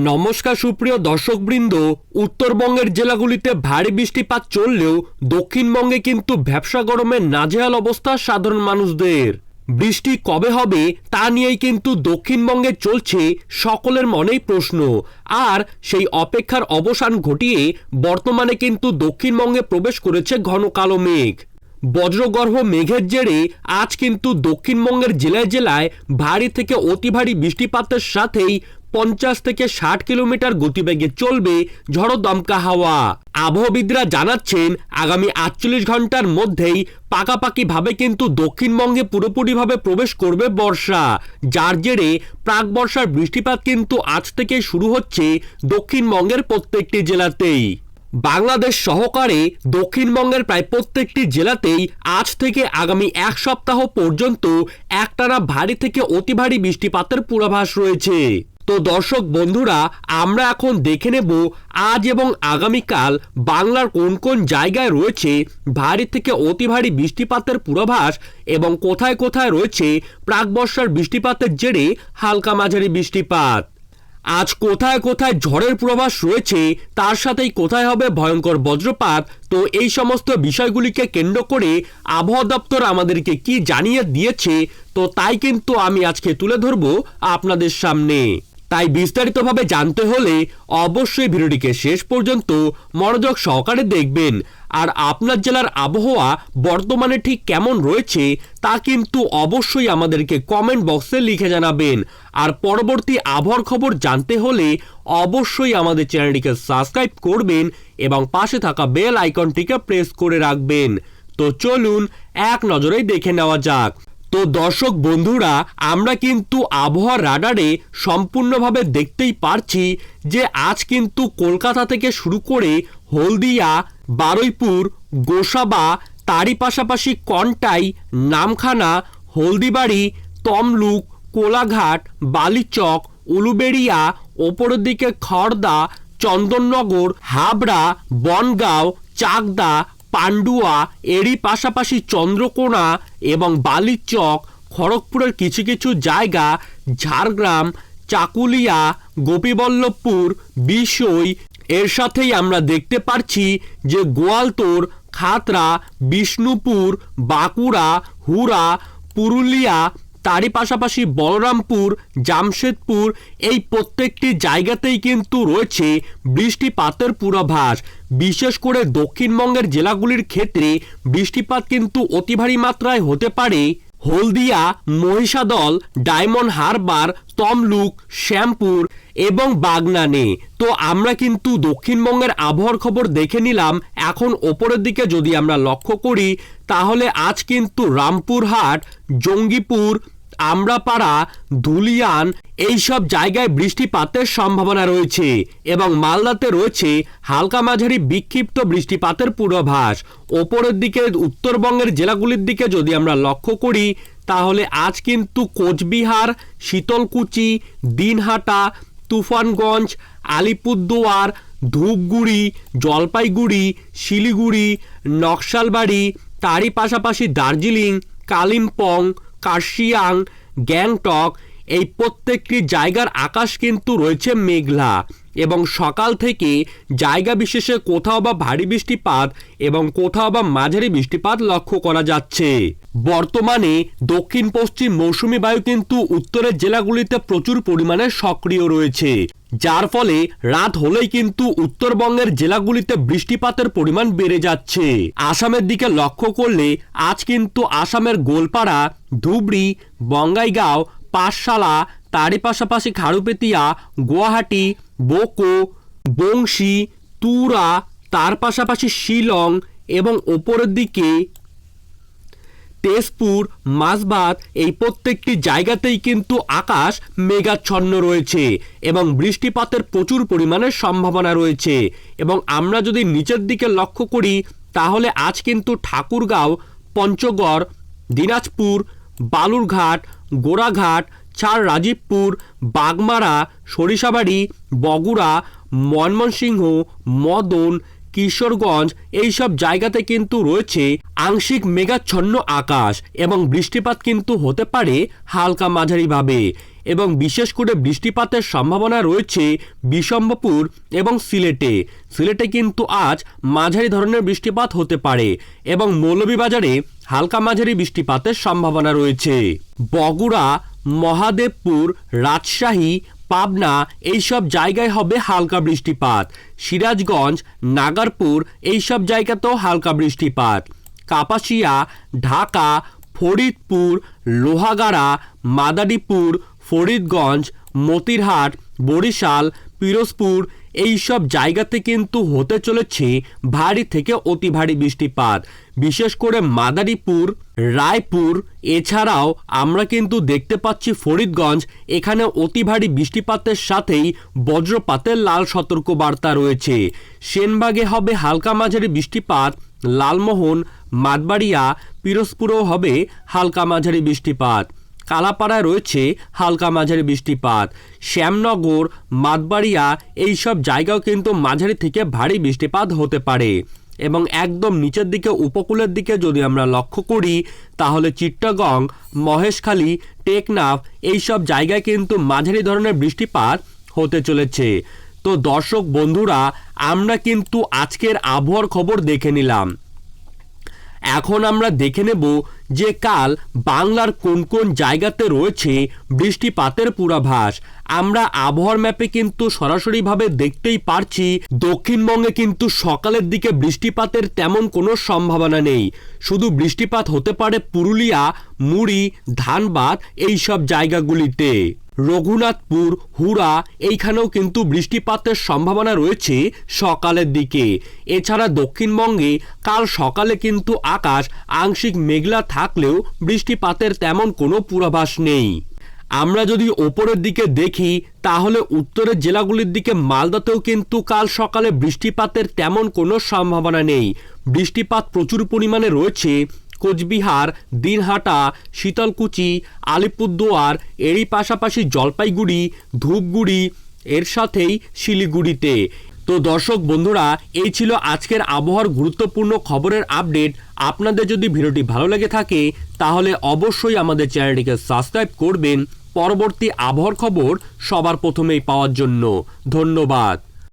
নমস্কার সুপ্রিয় দর্শকবৃন্দ, উত্তরবঙ্গের জেলাগুলিতে ভারী বৃষ্টিপাত চললেও দক্ষিণবঙ্গে কিন্তু ব্যবসা গরমে নাজেহাল অবস্থা সাধারণ মানুষদের। বৃষ্টি কবে হবে তা নিয়েই কিন্তু দক্ষিণবঙ্গে চলছে সকলের মনেই প্রশ্ন। আর সেই অপেক্ষার অবসান ঘটিয়ে বর্তমানে কিন্তু দক্ষিণবঙ্গে প্রবেশ করেছে ঘন কালো মেঘ। বজ্রগর্ভ মেঘের জেরে আজ কিন্তু দক্ষিণবঙ্গের জেলায় জেলায় ভারী থেকে অতি ভারী বৃষ্টিপাতের সাথেই পঞ্চাশ থেকে ষাট কিলোমিটার গতিবেগে চলবে ঝড়ো দমকা হাওয়া। আবহবিদরা জানাচ্ছেন, আগামী আটচল্লিশ ঘণ্টার মধ্যেই পাকাপাকিভাবে কিন্তু দক্ষিণবঙ্গে পুরোপুরিভাবে প্রবেশ করবে বর্ষা। যার জেরে প্রাক বর্ষার বৃষ্টিপাত কিন্তু আজ থেকে শুরু হচ্ছে দক্ষিণবঙ্গের প্রত্যেকটি জেলাতেই। বাংলাদেশ সহকারে দক্ষিণবঙ্গের প্রায় প্রত্যেকটি জেলাতেই আজ থেকে আগামী এক সপ্তাহ পর্যন্ত একটানা ভারী থেকে অতি ভারী বৃষ্টিপাতের পূর্বাভাস রয়েছে। তো দর্শক বন্ধুরা, আমরা এখন দেখে নেব আজ এবং আগামীকাল বাংলার কোন কোন জায়গায় রয়েছে ভারী থেকে অতি ভারী বৃষ্টিপাতের পূর্বাভাস এবং কোথায় কোথায় রয়েছে প্রাক বর্ষার বৃষ্টিপাতের জেরে হালকা মাঝারি বৃষ্টিপাত। আজ কোথায় কোথায় ঝড়ের পূর্বাভাস রয়েছে তার সাথেই কোথায় হবে ভয়ঙ্কর বজ্রপাত? তো এই সমস্ত বিষয়গুলিকে কেন্দ্র করে আবহাওয়া দপ্তর আমাদেরকে কি জানিয়ে দিয়েছে? তো তাই কিন্তু আমি আজকে তুলে ধরবো আপনাদের সামনে। তাই বিস্তারিতভাবে জানতে হলে অবশ্যই ভিডিওটিকে শেষ পর্যন্ত মনোযোগ সহকারে দেখবেন। আর আপনার জেলার আবহাওয়া বর্তমানে ঠিক কেমন রয়েছে তা কিন্তু অবশ্যই আমাদেরকে কমেন্ট বক্সে লিখে জানাবেন। আর পরবর্তী আবহাওয়ার খবর জানতে হলে অবশ্যই আমাদের চ্যানেলটিকে সাবস্ক্রাইব করবেন এবং পাশে থাকা বেল আইকনটিকে প্রেস করে রাখবেন। তো চলুন, এক নজরেই দেখে নেওয়া যাক। তো দর্শক বন্ধুরা, আমরা কিন্তু আবহাওয়ার রাডারে সম্পূর্ণভাবে দেখতেই পারছি যে আজ কিন্তু কলকাতা থেকে শুরু করে হলদিয়া, বারুইপুর, গোসাবা, তারই পাশাপাশি কন্টাই, নামখানা, হলদিবাড়ি, তমলুক, কোলাঘাট, বালিচক, উলুবেড়িয়া, ওপরের দিকে খড়দা চন্দননগর, হাবড়া, বনগাঁও, চাকদা, পান্ডুয়া, এরই পাশাপাশি চন্দ্রকোনা এবং বালিরচক খড়গপুরের কিছু কিছু জায়গা, ঝাড়গ্রাম, চাকুলিয়া, গোপীবল্লভপুর বিষই এর সাথেই আমরা দেখতে পারছি যে গোয়ালতোর খাতরা বিষ্ণুপুর, বাঁকুড়া হুরা পুরুলিয়া তারই পাশাপাশি বলরামপুর, জামশেদপুর এই প্রত্যেকটি জায়গাতেই কিন্তু রয়েছে বৃষ্টিপাতের পূর্বাভাস। বিশেষ করে দক্ষিণবঙ্গের জেলাগুলির ক্ষেত্রে বৃষ্টিপাত কিন্তু অতি ভারী মাত্রায় হতে পারে। হলদিয়া, মহিষাদল, ডায়মন্ড হারবার, তমলুক, শ্যামপুর এবং বাগনানে। তো আমরা কিন্তু দক্ষিণবঙ্গের আবহাওয়ার খবর দেখে নিলাম। এখন ওপরের দিকে যদি আমরা লক্ষ্য করি, তাহলে আজ কিন্তু রামপুরহাট, জঙ্গিপুর আমরাপাড়া ধুলিয়ান এই সব জায়গায় বৃষ্টিপাতের সম্ভাবনা রয়েছে এবং মালদাতে রয়েছে হালকা মাঝারি বিক্ষিপ্ত বৃষ্টিপাতের পূর্বাভাস। ওপরের দিকে, উত্তরবঙ্গের জেলাগুলির দিকে যদি আমরা লক্ষ্য করি, তাহলে আজ কিন্তু কোচবিহার, শীতলকুচি, দিনহাটা, তুফানগঞ্জ, আলিপুরদুয়ার, ধূপগুড়ি, জলপাইগুড়ি, শিলিগুড়ি, নকশালবাড়ি, তারই পাশাপাশি দার্জিলিং, কালিম্পং কার্শিয়াং গ্যাংটক এই প্রত্যেকটি জায়গার আকাশ কিন্তু রয়েছে মেঘলা। এবং সকাল থেকে জায়গা বিশেষে কোথাও বা ভারী বৃষ্টিপাত এবং কোথাও বা মাঝারি বৃষ্টিপাত লক্ষ্য করা যাচ্ছে। বর্তমানে দক্ষিণ পশ্চিম মৌসুমি বায়ু কিন্তু উত্তরের জেলাগুলিতে প্রচুর পরিমাণে সক্রিয় রয়েছে। যার ফলে রাত হলেই কিন্তু উত্তরবঙ্গের জেলাগুলিতে বৃষ্টিপাতের পরিমাণ বেড়ে যাচ্ছে। আসামের দিকে লক্ষ্য করলে আজ কিন্তু আসামের গোলপাড়া, ধুবড়ি, বঙ্গাইগাঁও, পাঠশালা, তারই পাশাপাশি খারুপেতিয়া গুয়াহাটি বোকো, বংশী, তুরা, তার পাশাপাশি শিলং এবং ওপরের দিকে তেজপুর মাসবাদ এই প্রত্যেকটি জায়গাতেই কিন্তু আকাশ মেঘাচ্ছন্ন রয়েছে এবং বৃষ্টিপাতের প্রচুর পরিমাণের সম্ভাবনা রয়েছে এবং আমরা যদি নিচের দিকে লক্ষ্য করি, তাহলে আজ কিন্তু ঠাকুরগাঁও, পঞ্চগড়, দিনাজপুর, বালুরঘাট, গোড়াঘাট চার রাজীবপুর, বাগমারা, সরিষাবাড়ি, বগুড়া, ময়মনসিংহ, মদন, কিশোরগঞ্জ এইসব জায়গাতে কিন্তু রয়েছে আংশিক মেঘাচ্ছন্ন আকাশ এবং বৃষ্টিপাত কিন্তু হতে পারে হালকা মাঝারিভাবে এবং বিশেষ করে বৃষ্টিপাতের সম্ভাবনা রয়েছে বিশম্বপুর এবং সিলেটে। সিলেটে কিন্তু আজ মাঝারি ধরনের বৃষ্টিপাত হতে পারে এবং মৌলভীবাজারে হালকা মাঝারি বৃষ্টিপাতের সম্ভাবনা রয়েছে। বগুড়া মহাদেবপুর, রাজশাহী, পাবনা এইসব জায়গায় হবে হালকা বৃষ্টিপাত। সিরাজগঞ্জ, নাগারপুর এইসব জায়গাতেও হালকা বৃষ্টিপাত। কাপাসিয়া, ঢাকা, ফরিদপুর, লোহাগাড়া, মাদারীপুর, ফরিদগঞ্জ, মতিরহাট, বরিশাল, পিরোজপুর এই সব জায়গাতে কিন্তু হতে চলেছে ভারী থেকে অতি ভারী বৃষ্টিপাত। বিশেষ করে মাদারীপুর, রায়পুর, এছাড়াও আমরা কিন্তু দেখতে পাচ্ছি ফরিদগঞ্জ, এখানে অতি ভারী বৃষ্টিপাতের সাথেই বজ্রপাতের লাল সতর্ক বার্তা রয়েছে। সেনবাগে হবে হালকা মাঝারি বৃষ্টিপাত, লালমোহন মাদবাড়িয়া পিরোজপুরেও হবে হালকা মাঝারি বৃষ্টিপাত। কালাপাড়ায় রয়েছে হালকা মাঝারি বৃষ্টিপাত। শ্যামনগর, মাতবাড়িয়া এই সব জায়গাও কিন্তু মাঝারি থেকে ভারী বৃষ্টিপাত হতে পারে। এবং একদম নিচের দিকে, উপকূলের দিকে যদি আমরা লক্ষ্য করি, তাহলে চিট্টাগং মহেশখালী, টেকনাফ এই সব জায়গায় কিন্তু মাঝারি ধরনের বৃষ্টিপাত হতে চলেছে। তো দর্শক বন্ধুরা, আমরা কিন্তু আজকের আবহাওয়ার খবর দেখে নিলাম। এখন আমরা দেখে নেব যে কাল বাংলার কোন কোন জায়গাতে রয়েছে বৃষ্টিপাতের পূর্বাভাস। আমরা আবহাওয়ার ম্যাপে কিন্তু সরাসরিভাবে দেখতেই পারছি, দক্ষিণবঙ্গে কিন্তু সকালের দিকে বৃষ্টিপাতের তেমন কোনো সম্ভাবনা নেই। শুধু বৃষ্টিপাত হতে পারে পুরুলিয়া, মুড়ি, ধানবাদ এই সব জায়গাগুলিতে। রঘুনাথপুর, হুড়া, এইখানেও কিন্তু বৃষ্টিপাতের সম্ভাবনা রয়েছে সকালের দিকে। এছাড়া দক্ষিণবঙ্গে কাল সকালে কিন্তু আকাশ আংশিক মেঘলা থাকলেও বৃষ্টিপাতের তেমন কোনো পূর্বাভাস নেই। আমরা যদি ওপরের দিকে দেখি, তাহলে উত্তরের জেলাগুলির দিকে মালদাতেও কিন্তু কাল সকালে বৃষ্টিপাতের তেমন কোনো সম্ভাবনা নেই। বৃষ্টিপাত প্রচুর পরিমাণে রয়েছে কোচবিহার, দিনহাটা, শীতলকুচি, আলিপুরদুয়ার, এরই পাশাপাশি জলপাইগুড়ি, ধূপগুড়ি, এর সাথেই শিলিগুড়িতে। তো দর্শক বন্ধুরা, এই ছিল আজকের আবহাওয়ার গুরুত্বপূর্ণ খবরের আপডেট। আপনাদের যদি ভিডিওটি ভালো লেগে থাকে, তাহলে অবশ্যই আমাদের চ্যানেলটিকে সাবস্ক্রাইব করবেন। পরবর্তী আবহাওয়ার খবর সবার প্রথমেই পাওয়ার জন্য। ধন্যবাদ।